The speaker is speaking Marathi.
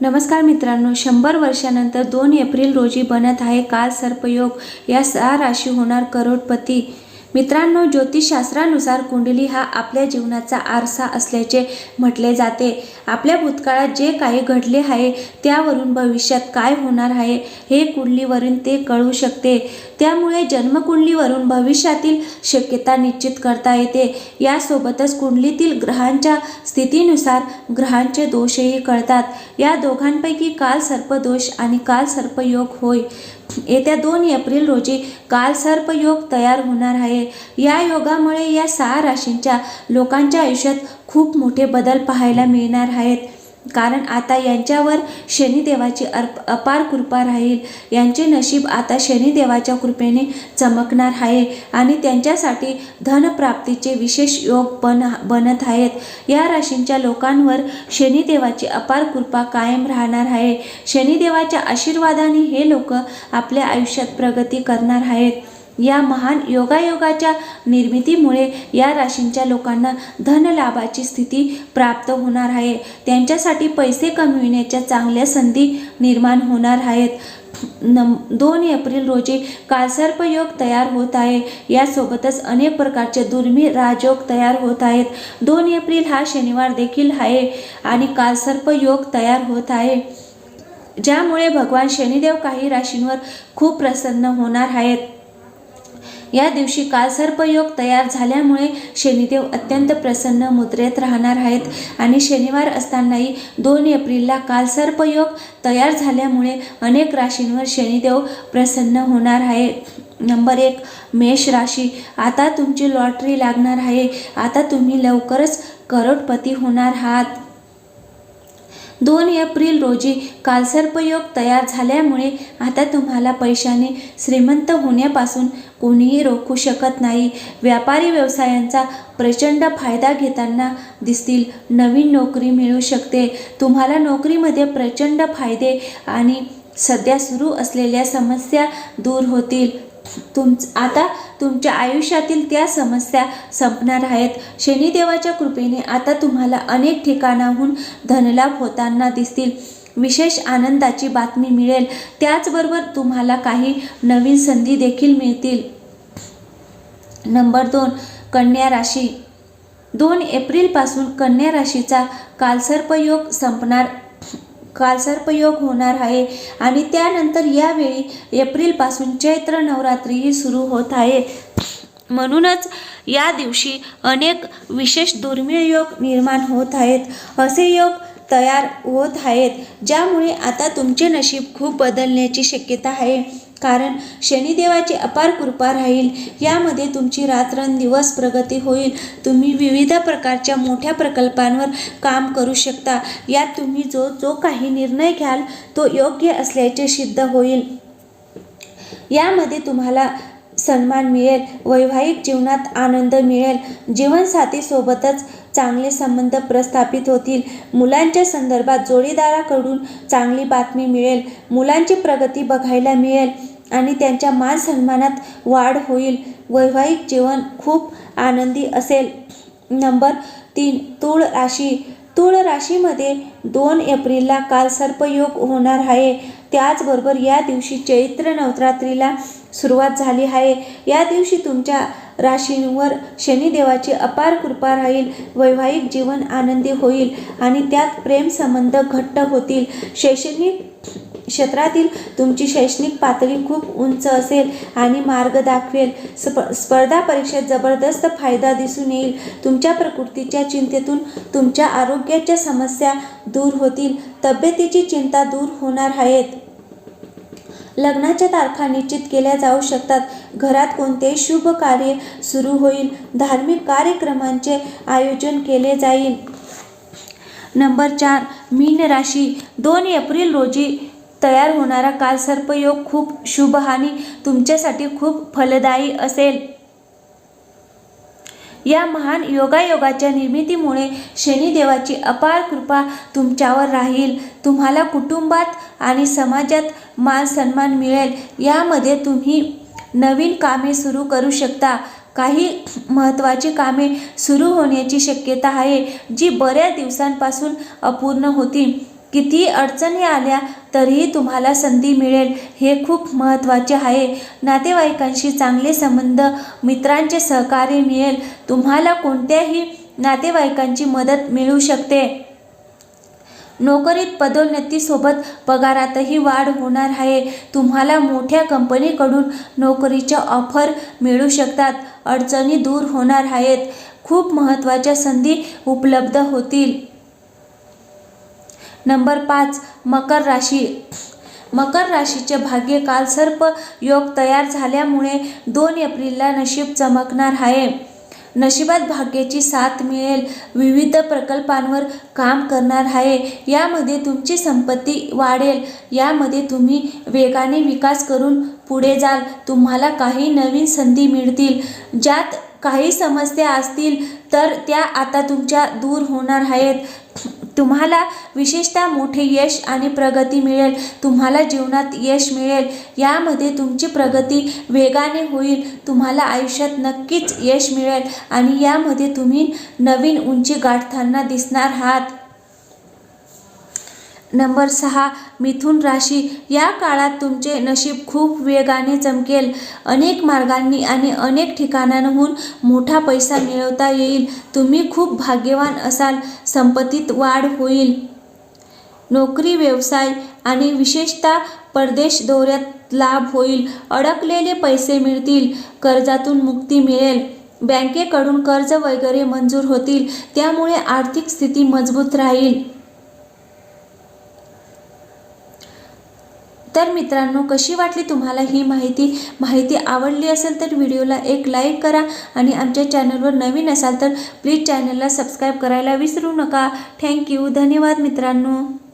नमस्कार मित्रांनो शंभर वर्षानंतर दोन एप्रिल रोजी बनत आहे काल सर्पयोग या सहा राशी होणार करोडपती. मित्रांनो ज्योतिषशास्त्रानुसार कुंडली हा आपल्या जीवनाचा आरसा असल्याचे म्हटले जाते. आपल्या भूतकाळात जे काही घडले आहे त्यावरून भविष्यात काय होणार आहे हे कुंडलीवरून ते कळू शकते. त्यामुळे जन्मकुंडलीवरून भविष्यातील शक्यता निश्चित करता येते. यासोबतच कुंडलीतील ग्रहांच्या स्थितीनुसार ग्रहांचे दोषही कळतात. या दोघांपैकी काल सर्पदोष आणि काल सर्पयोग होय. येत्या दोन एप्रिल रोजी कालसर्प योग तयार होणार आहे. या योगामुळे या सहा राशींच्या लोकांच्या आयुष्यात खूप मोठे बदल पाहायला मिळणार आहेत. कारण आता यांच्यावर शनिदेवाची अर्प अपार कृपा राहील. यांचे नशीब आता शनिदेवाच्या कृपेने चमकणार आहे आणि त्यांच्यासाठी धनप्राप्तीचे विशेष योग बन बनत आहेत. या राशींच्या लोकांवर शनिदेवाची अपार कृपा कायम राहणार आहे. शनिदेवाच्या आशीर्वादाने हे लोक आपल्या आयुष्यात प्रगती करणार आहेत. या महान योगायोगाच्या निर्मितीमुळे या राशींच्या लोकांना धनलाभाची स्थिती प्राप्त होणार आहे. त्यांच्यासाठी पैसे कमविण्याच्या चांगल्या संधी निर्माण होणार आहेत. नम दोन एप्रिल रोजी कालसर्पयोग तयार होत आहे. यासोबतच अनेक प्रकारचे दुर्मिळ राजयोग तयार होत आहेत. दोन एप्रिल हा शनिवार देखील आहे आणि कालसर्पयोग तयार होत आहे. ज्यामुळे भगवान शनिदेव काही राशींवर खूप प्रसन्न होणार आहेत. या दिवशी कालसर्पयोग तयार झाल्यामुळे शनिदेव अत्यंत प्रसन्न मुद्रेत राहणार आहेत आणि शनिवार असतानाही दोन एप्रिलला कालसर्पयोग तयार झाल्यामुळे अनेक राशींवर शनिदेव प्रसन्न होणार आहे. नंबर एक मेष राशी. आता तुमची लॉटरी लागणार आहे. आता तुम्ही लवकरच करोडपती होणार आहात. दोन एप्रिल रोजी कालसर्पयोग तयार झाल्यामुळे आता तुम्हाला पैशाने श्रीमंत होण्यापासून कोणीही रोखू शकत नाही. व्यापारी व्यवसायांचा प्रचंड फायदा घेताना दिसतील नवीन नोकरी मिळू शकते. तुम्हाला नोकरीमध्ये प्रचंड फायदे आणि सध्या सुरू असलेल्या समस्या दूर होतील. तुम आता तुमच्या आयुष्यातील त्या समस्या संपणार आहेत. शनिदेवाच्या कृपेने आता तुम्हाला अनेक ठिकाणाहून धनलाभ होताना दिसतील. विशेष आनंदाची बातमी मिळेल. त्याचबरोबर तुम्हाला काही नवीन संधी देखील मिळतील. नंबर दोन कन्या राशी. दोन एप्रिलपासून कन्या राशीचा कालसर्पयोग संपणार कालसर्पयोग होणार आहे. आणि त्यानंतर यावेळी एप्रिलपासून चैत्र नवरात्रीही सुरू होत आहे. म्हणूनच या दिवशी अनेक विशेष दुर्मिळ योग निर्माण होत आहेत. असे योग तयार होत आहेत ज्यामुळे आता तुमचे नशीब खूप बदलण्याची शक्यता आहे. कारण शनिदेवाची अपार कृपा राहील. यामध्ये तुमची रात्रंदिवस प्रगती होईल. तुम्ही विविध प्रकारच्या मोठ्या प्रकल्पांवर काम करू शकता. यात तुम्ही जो जो काही निर्णय घ्याल तो योग्य असल्याचे सिद्ध होईल. यामध्ये तुम्हाला सन्मान मिळेल वैवाहिक जीवनात आनंद मिळेल जीवनसाथीसोबतच चांगले संबंध प्रस्थापित होतील. मुलांच्या संदर्भात जोडीदाराकडून चांगली बातमी मिळेल मुलांची प्रगती बघायला मिळेल आणि त्यांच्या मान सन्मानात वाढ होईल. वैवाहिक जीवन खूप आनंदी असेल. नंबर तीन तूळ राशी. तूळ राशीमध्ये दोन एप्रिलला काल सर्पयोग होणार आहे. त्याचबरोबर या दिवशी चैत्र नवरात्रीला सुरुवात झाली आहे. या दिवशी तुमच्या राशींवर शनिदेवाची अपार कृपा राहील वैवाहिक जीवन आनंदी होईल आणि त्यात प्रेमसंबंध घट्ट होतील. शैक्षणिक क्षेत्रातील तुमची शैक्षणिक पातळी खूप उंच असेल आणि मार्ग दाखवेल. स्प स्पर्धा परीक्षेत जबरदस्त फायदा दिसून येईल. तुमच्या प्रकृतीच्या चिंतेतून तुमच्या आरोग्याच्या समस्या दूर होतील. तब्येतीची चिंता दूर होणार आहेत. लग्नाच्या तारखा निश्चित केल्या जाऊ शकतात. घरात कोणते शुभ कार्य सुरू होईल. धार्मिक कार्यक्रमांचे आयोजन केले जाईल. नंबर चार मीन राशी. दोन एप्रिल रोजी तयार होणारा कालसर्पयोग खूप शुभ आणि तुमच्यासाठी खूप फलदायी असेल. या महान योगायोगाच्या निर्मितीमुळे शनिदेवाची अपार कृपा तुमच्यावर राहील. तुम्हाला कुटुंबात आणि समाजात मान सन्मान मिळेल. यामध्ये तुम्ही नवीन कामे सुरू करू शकता. काही महत्त्वाची कामे सुरू होण्याची शक्यता आहे जी बऱ्याच दिवसांपासून अपूर्ण होती. किती अडचणी आल्या तरीही तुम्हाला संधी मिळेल. हे खूप महत्त्वाचे आहे. नातेवाईकांशी चांगले संबंध मित्रांचे सहकार्य मिळेल. तुम्हाला कोणत्याही नातेवाईकांची मदत मिळू शकते. नोकरीत पदोन्नतीसोबत पगारातही वाढ होणार आहे. तुम्हाला मोठ्या कंपनीकडून नोकरीच्या ऑफर मिळू शकतात. अडचणी दूर होणार आहेत. खूप महत्त्वाच्या संधी उपलब्ध होतील. नंबर पाच मकर राशी. मकर राशीचे भाग्य काल सर्प योग तयार झाल्यामुळे दोन एप्रिलला नशीब चमकणार आहे. नशिबात भाग्याची साथ मिळेल. विविध प्रकल्पांवर काम करणार आहे. यामध्ये तुमची संपत्ती वाढेल. यामध्ये तुम्ही वेगाने विकास करून पुढे जाल. तुम्हाला काही नवीन संधी मिळतील. ज्यात काही समस्या असतील तर त्या आता तुमच्या दूर होणार आहेत. तुम्हाला विशेषतः मोठे यश आणि प्रगती मिळेल. तुम्हाला जीवनात यश मिळेल. यामध्ये तुमची प्रगती वेगाने होईल. तुम्हाला आयुष्यात नक्कीच यश मिळेल. आणि यामध्ये तुम्ही नवीन उंची गाठताना दिसणार आहात. नंबर सहा मिथुन राशी. या काळात तुमचे नशीब खूप वेगाने चमकेल. अनेक मार्गांनी आणि अनेक ठिकाणांहून मोठा पैसा मिळवता येईल. तुम्ही खूप भाग्यवान असाल. संपत्तीत वाढ होईल. नोकरी व्यवसाय आणि विशेषतः परदेश दौऱ्यात लाभ होईल. अडकलेले पैसे मिळतील. कर्जातून मुक्ती मिळेल. बँकेकडून कर्ज वगैरे मंजूर होतील. त्यामुळे आर्थिक स्थिती मजबूत राहील. तर मित्रांनो कशी वाटली तुम्हाला ही माहिती? माहिती आवडली असेल तर व्हिडिओला एक लाईक करा आणि आमच्या चॅनलवर नवीन असाल तर प्लीज चॅनलला सबस्क्राईब करायला विसरू नका. थँक्यू धन्यवाद मित्रांनो.